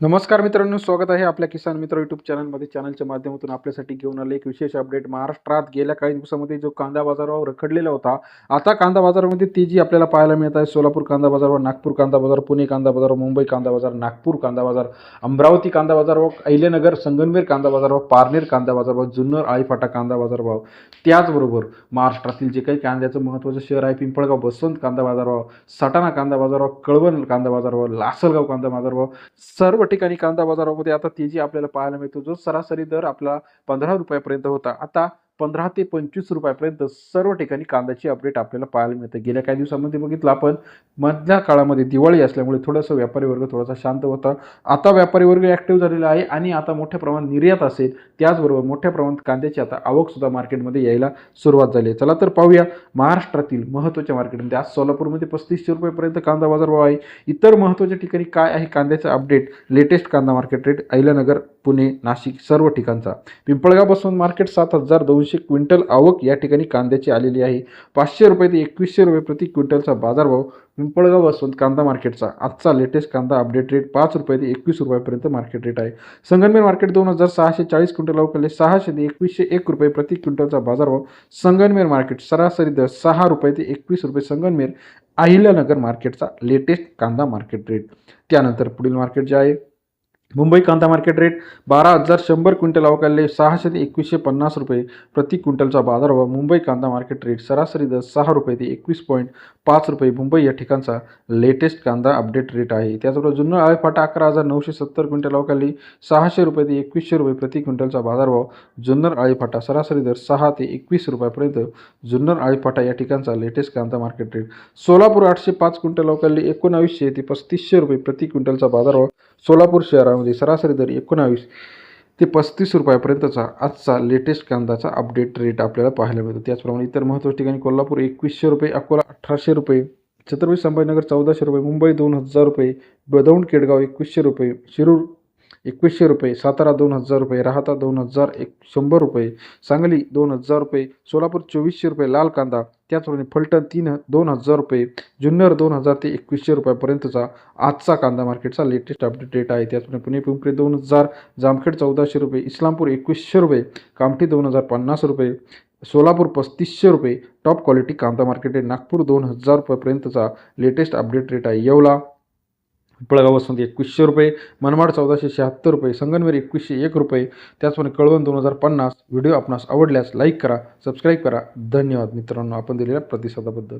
नमस्कार मित्रांनो स्वागत आहे आपल्या किसान मित्र युट्यूब चॅनलमध्ये चॅनलच्या माध्यमातून आपल्यासाठी घेऊन आले एक विशेष अपडेट महाराष्ट्रात गेल्या काही दिवसामध्ये जो कांदा बाजारावर रखडलेला होता आता कांदा बाजारामध्ये तेजी आपल्याला पाहायला मिळत आहे सोलापूर कांदा बाजारवर नागपूर कांदा बाजार पुणे कांदा बाजार मुंबई कांदा बाजार नागपूर कांदा बाजार अमरावती कांदा बाजारभाव अहिल्यानगर संगमनेर कांदा बाजारभाव पारनेर कांदा बाजारभाव जुन्नर आळीफाटा कांदा बाजारभाव त्याचबरोबर महाराष्ट्रातील जे काही कांद्याचं महत्त्वाचं शहर आहे पिंपळगाव बसवंत कांदा बाजारभाव सटाणा कांदा बाजारभाव कळवण कांदा बाजारभाव लासलगाव कांदा बाजारभाव सर्व ठिकाणी कांदा बाजारामध्ये आता तेजी आपल्याला पाहायला मिळतो. जो सरासरी दर आपला पंधरा रुपयापर्यंत होता. आता पंधरा ते पंचवीस रुपयापर्यंत सर्व ठिकाणी कांद्याची अपडेट आपल्याला पाहायला मिळते. गेल्या काही दिवसामध्ये बघितलं आपण मधल्या काळामध्ये दिवाळी असल्यामुळे थोडंसं व्यापारी वर्ग थोडासा शांत होता. आता व्यापारी वर्ग ॲक्टिव्ह झालेला आहे आणि आता मोठ्या प्रमाणात निर्यात असेल त्याचबरोबर मोठ्या प्रमाणात कांद्याची आता आवकसुद्धा मार्केटमध्ये यायला सुरुवात झाली आहे. चला तर पाहूया महाराष्ट्रातील महत्त्वाच्या मार्केटमध्ये. आज सोलापूरमध्ये पस्तीसशे रुपयेपर्यंत कांदा बाजारभाव आहे. इतर महत्त्वाच्या ठिकाणी काय आहे? कांद्याचं अपडेट लेटेस्ट कांदा मार्केट रेट अहिल्यानगर पुणे नाशिक सर्व ठिकाणचा. पिंपळगावपासून मार्केट सात हजार दोनशे क्विंटल आवक या ठिकाणी कांद्याची आलेली आहे. पाचशे रुपये ते एकवीसशे रुपये प्रति क्विंटलचा बाजारभाव पिंपळगाव बसवंत कांदा मार्केटचा. आजचा लेटेस्ट कांदा अपडेट रेट पाच रुपये ते एकवीस रुपयापर्यंत मार्केट रेट आहे. संगमनेर मार्केट दोन हजार सहाशे चाळीस क्विंटल आवकले सहाशे ते एकवीसशे एक रुपये प्रति क्विंटलचा बाजारभाव संगमनेर मार्केट सरासरी दर सहा रुपये ते एकवीस रुपये संगमनेर अहिल्यानगर मार्केटचा लेटेस्ट कांदा मार्केट रेट त्यानंतर पुढील मार्केट जे आहे मुंबई कांदा मार्केट रेट बारा हजार शंभर क्विंटल अवकाळले सहाशे ते एकवीसशे पन्नास रुपये. प्रति क्विंटलचा बाजारभाव मुंबई कांदा मार्केट रेट सरासरी दर सहा रुपये ते एकवीस पॉईंट पाच रुपये. मुंबई या ठिकाणचा लेटेस्ट कांदा अपडेट रेट आहे. त्याचबरोबर जुन्नर आळेफाटा अकरा हजार नऊशे सत्तर क्विंटल अवकाली सहाशे रुपये ते एकवीसशे रुपये प्रति क्विंटलचा बाजारभाव जुन्नर आळेफाटा सरासरी दर सहा ते एकवीस रुपयापर्यंत जुन्नर आळेफाटा या ठिकाणचा लेटेस्ट कांदा मार्केट रेट सोलापूर आठशे पाच क्विंटल अवकाली एकोणावीसशे ते पस्तीसशे रुपये प्रति क्विंटलचा बाजारभाव सोलापूर शहरामध्ये सरासरी दर एकोणावीस ते पस्तीस रुपयापर्यंतचा आजचा लेटेस्ट कांद्याचा अपडेट रेट आपल्याला पाहायला मिळतो. त्याचप्रमाणे इतर महत्त्वाच्या ठिकाणी कोल्हापूर एकवीसशे रुपये अकोला अठराशे रुपये छत्रपती संभाजीनगर चौदाशे रुपये मुंबई दोन हजार रुपये बदौंड केडगाव एकवीसशे रुपये शिरूर एकवीसशे रुपये सातारा दोन हजार रुपये राहता दोन हजार एक शंभर रुपये सांगली दोन हजार रुपये सोलापूर चोवीसशे रुपये लाल कांदा त्याचप्रमाणे फलटण तीन दोन हजार रुपये जुन्नर दोन हजार ते एकवीसशे रुपयापर्यंतचा आजचा कांदा मार्केटचा लेटेस्ट अपडेट रेट आहे. त्याचप्रमाणे पुणे पिंपरी दोन हजार जामखेड चौदाशे रुपये इस्लामपूर एकवीसशे रुपये कामठी दोन हजार पन्नास रुपये सोलापूर पस्तीसशे रुपये टॉप क्वालिटी कांदा मार्केट आहे. नागपूर दोन हजार रुपयापर्यंतचा लेटेस्ट अपडेट रेट आहे. येवला पिंपळगाव वसंत एकवीसशे रुपये मनमाड चौदाशे शहात्तर रुपये संगनवेर एकवीसशे एक रुपये. त्याचप्रमाणे कळवण दोन हजार पन्नास व्हिडिओ आपणास आवडल्यास लाईक करा सबस्क्राईब करा. धन्यवाद मित्रांनो आपण दिलेल्या प्रतिसादाबद्दल.